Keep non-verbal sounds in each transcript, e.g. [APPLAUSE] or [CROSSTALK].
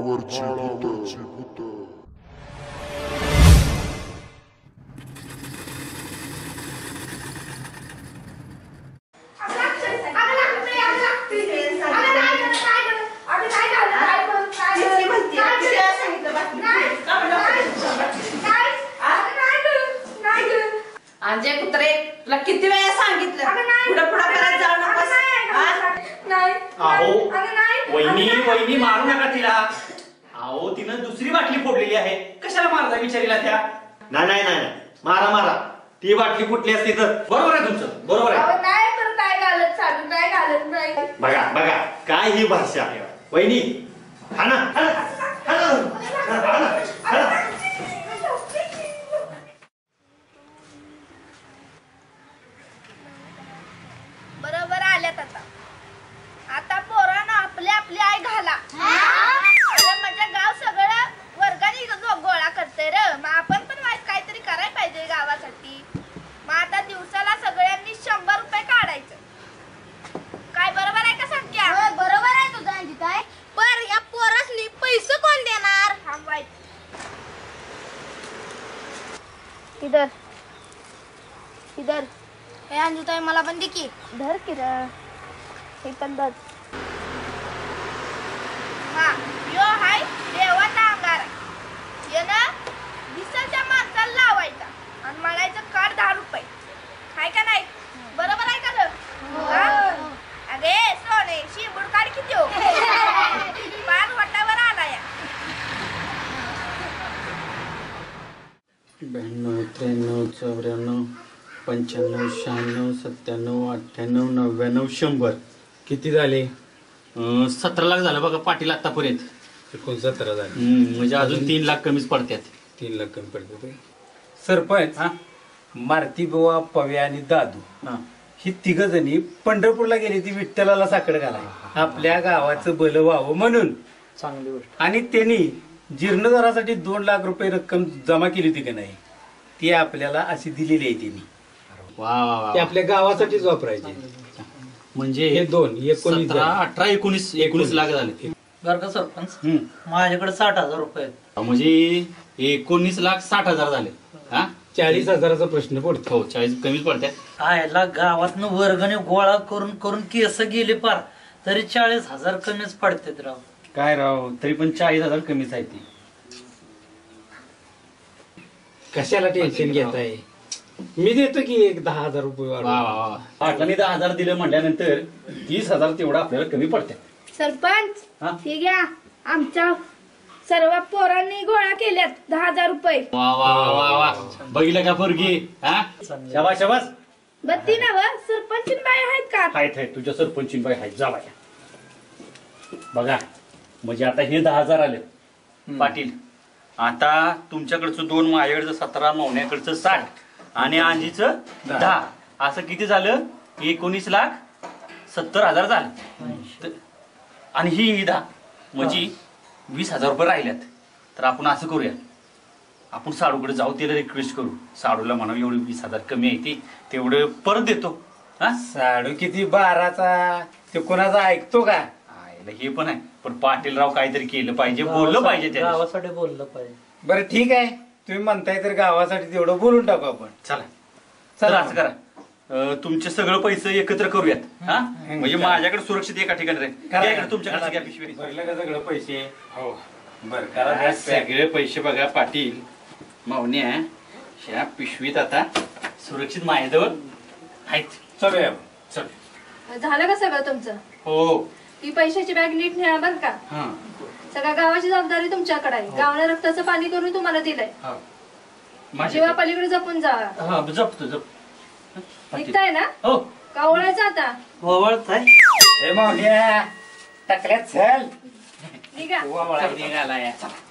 माळावरची भूत. अंजे कुत्रे तुला किती वेळा सांगितलं? पुढं पुढं करत जाऊ नकोस. हा? अहो वहिनी वहिनी मारू नका तिला. अहो तिनं दुसरी बाटली फोडलेली आहे. कशाला मारता बिचारीला त्या? नाही नाही नाही नाही. मारा मारा. ती बाटली फुटली असती तर. बरोबर आहे तुमचं. बरोबर आहे. बघा बघा. काय ही भाषा वहिनी ना हा ना, हा ना, हा ना, हा ना. बरोबर आल्यात आता आता पोरानं आपली आपली आई घाला अरे म्हणजे गाव सगळं वर्गाने गो- गोळा करते र मग आपण पण वाईट काहीतरी करायला पाहिजे गावासाठी मग आता दिवसाला सगळ्यांनी शंभर रुपये काढायचं काय बरोबर आहे का संख्या बरोबर आहे तुझं अंजिताय पर या पोरासनी पैसे कोण देणार थांबवायचं इधर इधर हे अंजुताई मला पण दे की. धर की र हे पण धर. हा यो हाय देवाचा अंगार. ये ना दिसाच्या माणसाला लावायचा. आणि म्हणायचं दहा रुपये. हाय का नाही? बरोबर आहे का ग? अगे सोने शिंबूड काढ किती हो? पाच वटावर आला या ब्याण्णव त्र्याण्णव चौऱ्याण्णव पंच्याण्णव शहाण्णव सत्त्याण्णव अठ्ठ्याण्णव नव्याण्णव शंभर. किती झाले? अं, सतरा लाख झालं बघा पाटील आतापर्यंत. एकोणसत्तर झाले. हम्म, म्हणजे अजून तीन लाख कमीच पडतात तीन लाख कमी पडते ते. सरपंच मारती बुवा पव्या आणि दादू. हा. ही तिघ जणी पंढरपूरला गेली ती विठ्ठलाला साखर घालाय आपल्या गावाचं बल व्हावं म्हणून. चांगली गोष्ट. आणि त्यांनी जीर्णोद्धारासाठी दोन लाख रुपये रक्कम जमा केली होती का नाही ती आपल्याला अशी दिलेली आहे त्यांनी. वा वा वा ते आपल्या गावासाठीच वापरायचे. म्हणजे हे दोन एकोणीस सतरा. अठरा एकोणीस एकोणीस लाख झाले. बरं का सरपंच? हम्म. माझ्याकडे साठ हजार रुपये आहेत. म्हणजे एकोणीस लाख साठ हजार झाले. हा? चाळीस हजाराचा प्रश्न पडतो. हो चाळीस कमीच पडतात आयला गावातनं वर्गणे गोळा करून करून केस गेले पार. तरी चाळीस हजार कमीच पडतात राव. काय राव तरी पण चाळीस हजार कमीच आहे ती. कशाला टेन्शन घेताय? मी देतो की एक दहा हजार रुपये वाढवून. वा वा पाटलाने दहा हजार दिलं म्हटल्यानंतर तीस हजार तेवढं आपल्याला कमी पडतात सरपंच हा? हे घ्या. आमच्या सर्व पोरांनी गोळा केल्यात दहा हजार रुपये. वा वा वा वा बघितलं का पोरगी? हा? शाबास शाबास. बत्ती नव सरपंच बाय आहेत का? आहेत आहेत. तुझ्या सरपंचीन बाई आहेत. जा बाया बघा म्हणजे आता हे दहा हजार आले. पाटील आता तुमच्याकडचं दोन माझ्याकडचं सतरा मावण्याकडचं साठ. आणि आजीचं दहा. असं किती झालं? एकोणीस लाख सत्तर हजार झाले. तर- आणि ही ही दहा. म्हणजे वीस हजार रुपये राहिल्यात. तर आपण असं करूया. आपण साडूकडे जाऊ तिला रिक्वेस्ट करू. साडूला म्हणा एवढी वीस हजार कमी आहे ती. तेवढं परत देतो. हा? साडू किती? बाराचा. ते कोणाचा ऐकतो का? हे पण आहे. पण पाटीलराव काहीतरी केलं पाहिजे बोललं पाहिजे बोललं पाहिजे. बरं ठीक आहे. तुम्ही म्हणताय तर गावासाठी तेवढं बोलून टाकू आपण. चला. चला असं करा. अं, तुमचे सगळं पैसे एकत्र करूयात. हा? म्हणजे माझ्याकडे सुरक्षित एका ठिकाणी राहील. करा. घ्या इकडे तुमच्याकडे सगळ्या पिशवी भरलं का सगळं पैसे? हो. बरं करा सगळे पैसे बघा पाटील. मावण्या ह्या पिशवीत आता सुरक्षित माझ्याजवळ आहेत. चलूया. चल. झालं का सगळं तुमचं? हो. ती पैशाची बॅग नीट न्या बरं का? हा. सगळ्या गावाची जबाबदारी तुमच्याकडे आहे. गावाला रक्ताचं पाणी करून तुम्हाला दिलंय. हा. माझे जीवा पलीकडे जपून जावा हा जपतो जप. निघताय ना? हो. का ओळायचं आता? ओवळत आहे हे मावल्या टाकल्यात चल. निघा. निघाला या. चला.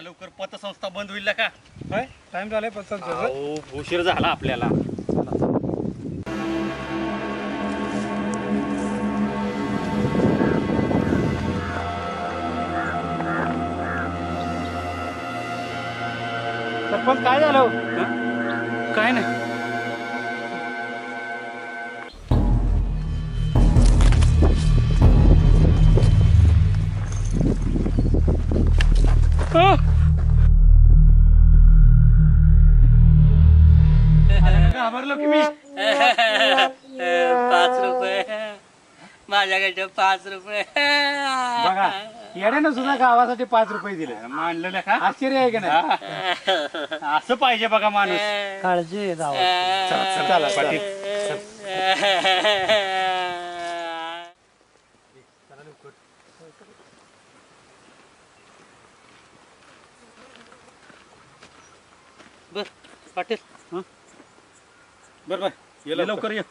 लवकर पतसंस्था बंद होईल का? टाइम झालाय अहो उशीर झाला आपल्याला. सरपंच काय झालं? हं? काय नाही. घाबरलो की मी पाच रुपये. माझ्याकडे पाच रुपये. बघा येड्यानं सुद्धा गावासाठी पाच रुपये दिले. मानलेलं का आश्चर्य आहे का नाही? असं पाहिजे बघा माणूस. काळजी आहे गावात. चला पाटील. बर पाटील. बरं बरं ये लवकर. ये.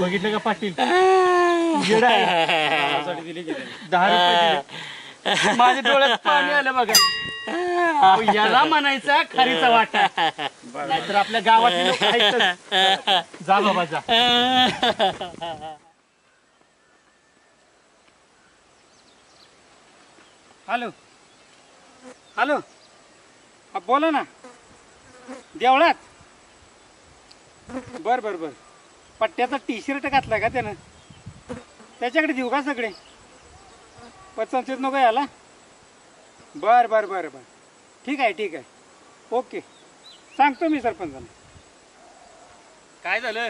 बघितलं का पाटील? दिले. दहा रुपये दिले. माझ्या डोळ्यात पाणी आलं बघा. अहो, याला म्हणायचा खारीचा वाटा. नाहीतर आपल्या गावातले लोक ऐकतात. जा बाबा जा. हॅलो. हॅलो. हा बोला ना. देवळात? बर बर बर. पट्ट्याचा टी शर्ट घातला का त्यानं? त्याच्याकडे देऊ का सगळे? पचनचित नको याला. बर बर बर बर. ठीक आहे ठीक आहे. ओके. सांगतो मी सरपंचांना काय झालं?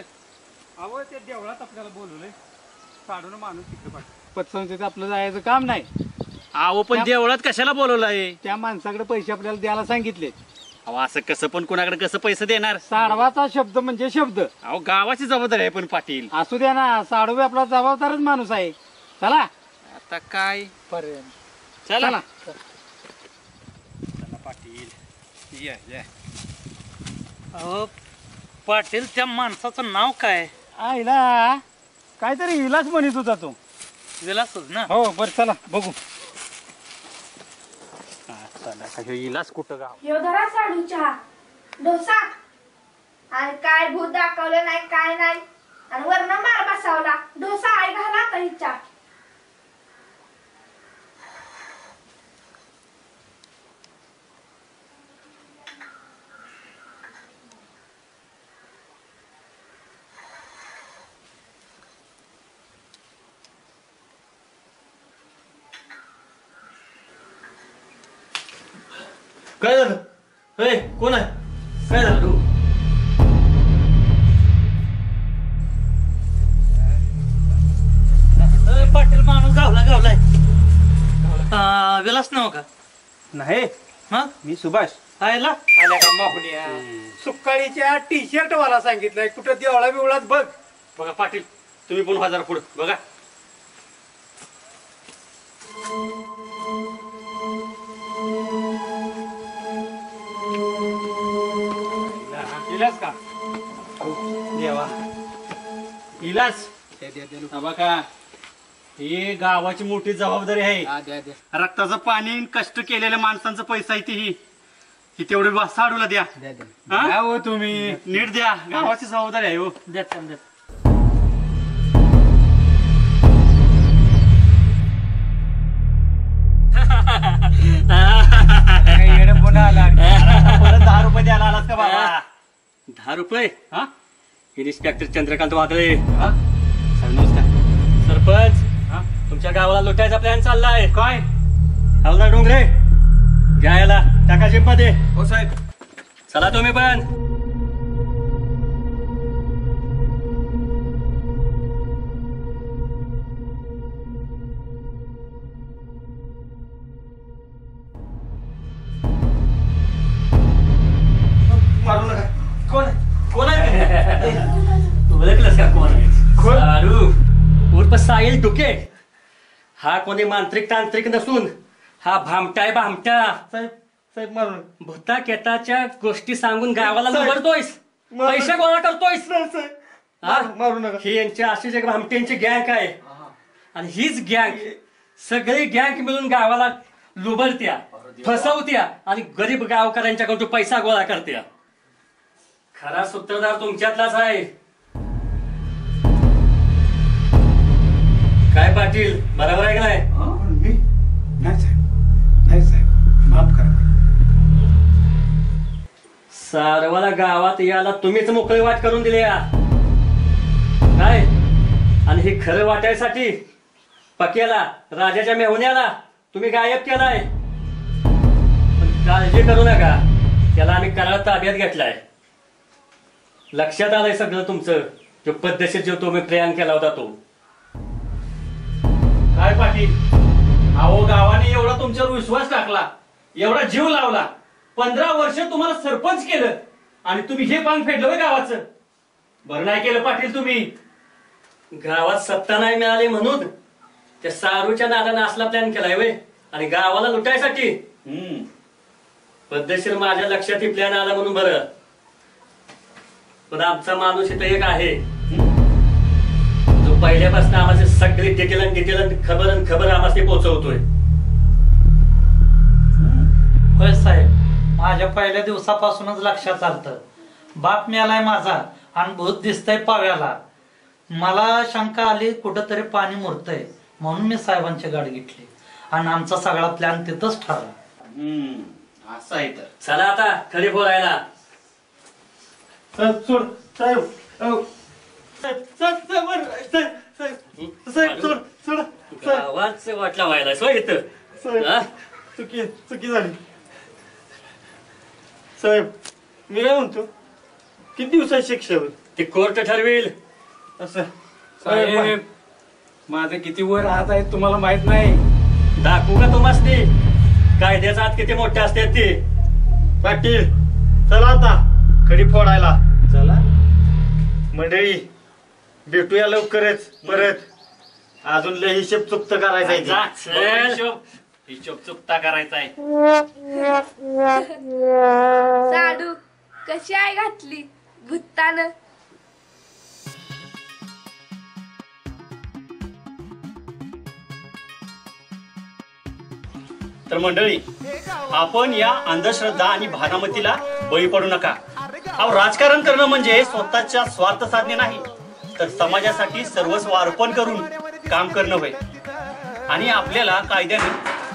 अहो ते देवळात आपल्याला बोलवलंय. काढून माणूस तिकडे पाठ पतसंस्थेत आपलं जायचं काम नाही. अहो पण देवळात कशाला बोलवलंय? त्या माणसाकडे पैसे आपल्याला द्यायला सांगितले अहो असं कसं पण कुणाकडे कसं पैसे देणार? साडवाचा शब्द म्हणजे शब्द. अहो गावाची जबाबदारी आहे पण पाटील. असू द्या ना साडवे आपला जबाबदारच माणूस आहे. चला. आता काय? पर्यंत चला. चला. पाटील. या या. अहो पाटील त्या माणसाचं नाव काय? आईला काहीतरी इलाज म्हणत होता तो. विलासच ना? हो बर चला बघू. चला का ह्यो कुठं गाव? यो धरा साडू चहा. डोसा. आणि काय भूत दाखवलं नाही काय नाही. आणि वरण मार बसावला. डोसा आई घाला आता हिच्या काय झालं? हे कोण आहे? काय झालं? अ, पाटील माणूस गावला गावलाय. अ, विलास नाव का? नाही. मग मी सुभाष. आयला? आल्या का माहुल्या? सुकाळीच्या टी शर्ट वाला सांगितलंय. कुठं देवळा बिवळात बघ. बघा पाटील तुम्ही पण हजार पुढं बघा. इलाज का? देवा. हा बघा. ही गावाची मोठी जबाबदारी आहे. रक्ताचं पाणी कष्ट केलेल्या माणसांचं पैसा आहे ती ही ही तेवढी साडूला द्या. हा? हो तुम्ही. नीट द्या. गावाची जबाबदारी आहे हो. देत देत [LAUGHS] काय येडं पुन्हा आला? [LAUGHS] परत दहा रुपये द्यायला आलात का बाबा? दहा रुपये हा? इन्स्पेक्टर चंद्रकांत वागळे हा? नमस्कार. सरपंच हा? तुमच्या गावाला लुटायचा प्लॅन चाललाय. काय? हवलदार डोंगरे घ्या याला टाका जिममध्ये हो साहेब. चला तुम्ही पण. साहिल डुके. हा कोणी मांत्रिक तांत्रिक नसून हा भामटा आहे भामटा. साहेब साहेब. भूता केताच्या गोष्टी सांगून गावाला साहेब. लुबडतोयस पैसे गोळा करतोयस. साहेब. हा? मारू- मारू नका. ही यांची अशीच एक भामट्यांची गँग आहे. आणि हीच गँग सगळी गँग मिळून गावाला लुबडत्या फसवत्या आणि गरीब गावकऱ्यांच्याकडून पैसा गोळा करत्या. खरा सूत्रधार तुमच्यातलाच आहे. काय पाटील बरोबर आहे का नाही? मी नाही साहेब नाही साहेब माफ करा. सारवाला गावात याला तुम्हीच मोकळी वाट करून दिली या. काय? आणि हे खरं वाटायसाठी पक्याला राजाच्या मेहुण्याला तुम्ही गायब केलाय. पण काळजी करू नका त्याला आम्ही करार ताब्यात घेतलाय. लक्षात आलंय सगळं तुमचं जो पद्धतशीर जो तुम्ही प्रयाण केला होता तो. काय पाटील? अहो गावाने एवढा तुमच्यावर विश्वास टाकला एवढा जीव लावला. पंधरा वर्ष तुम्हाला सरपंच केलं आणि तुम्ही हे पान फेडलं गावाचं. बरं नाही केलं पाटील तुम्ही. गावात सत्ता नाही मिळाली म्हणून त्या सारूच्या नादानं असला प्लॅन केलाय वय आणि गावाला लुटायसाठी. हम्म. पद्धतशीर माझ्या लक्षात ही प्लॅन आला म्हणून बरं. पण आमचा माणूस इथं एक आहे. पहिल्यापासून आम्हाला सगळी डिटेल आणि डिटेल खबर आणि खबर आम्हाला पोहोचवतोय. होय साहेब माझ्या पहिल्या दिवसापासूनच लक्षात आलतं. बाप मेलाय माझा आणि भूत दिसतंय पाव्याला. मला शंका आली कुठंतरी पाणी मुरतंय. म्हणून मी साहेबांची गाडी घेतली. आणि आमचा सगळा प्लॅन तिथंच ठरला. हम्म. असं आहे तर. चला आता खरी बोलायला. साहेब सोड साहेब गावाच वाटला व्हायला. सोय इथं? चुकी चुकी झाली. साहेब मी काय म्हणतो? किती दिवसाची शिक्षा होईल ती कोर्ट ठरवेल. असं. साहेब माझं किती वर राहत आहे तुम्हाला माहीत नाही. दाखवू का तुम्हाला ते कायद्याचा हात किती मोठे असते ते? पाटील चला आता. खडी फोडायला. चला. मंडळी भेटूया लवकरच परत. अजून लय हिशेब चुकत करायचा आहे जा, ते. चल. हिशोब. हिशोब चुकता करायचा आहे साडू कशी आहे घातली? भुत्तानं. तर मंडळी आपण या अंधश्रद्धा आणि भानामतीला बळी पडू नका. अहो राजकारण करणं म्हणजे स्वतःच्या स्वार्थ साधणे नाही. तर समाजासाठी सर्वस्व अर्पण करून काम करणं होय. आणि आपल्याला कायद्याने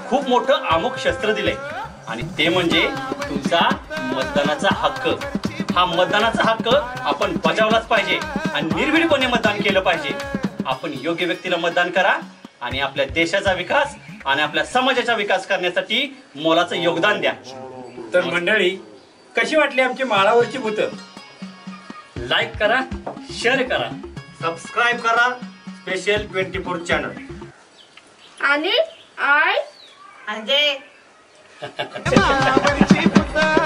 खूप मोठं अमुक शस्त्र दिलंय. आणि ते म्हणजे तुमचा मतदानाचा हक्क. हा मतदानाचा हक्क आपण बजावलाच पाहिजे आणि निर्भीडपणे मतदान केलं पाहिजे. आपण योग्य व्यक्तीला मतदान करा आणि आपल्या देशाचा विकास आणि आपल्या समाजाचा विकास करण्यासाठी मोलाचं योगदान द्या. तर मंडळी कशी वाटली आमची माळावरची भूत? लाईक करा शेअर करा. सबस्क्राईब करा स्पेशल ट्वेंटी फोर चॅनल. आणि आय म्हणजे पुता [LAUGHS]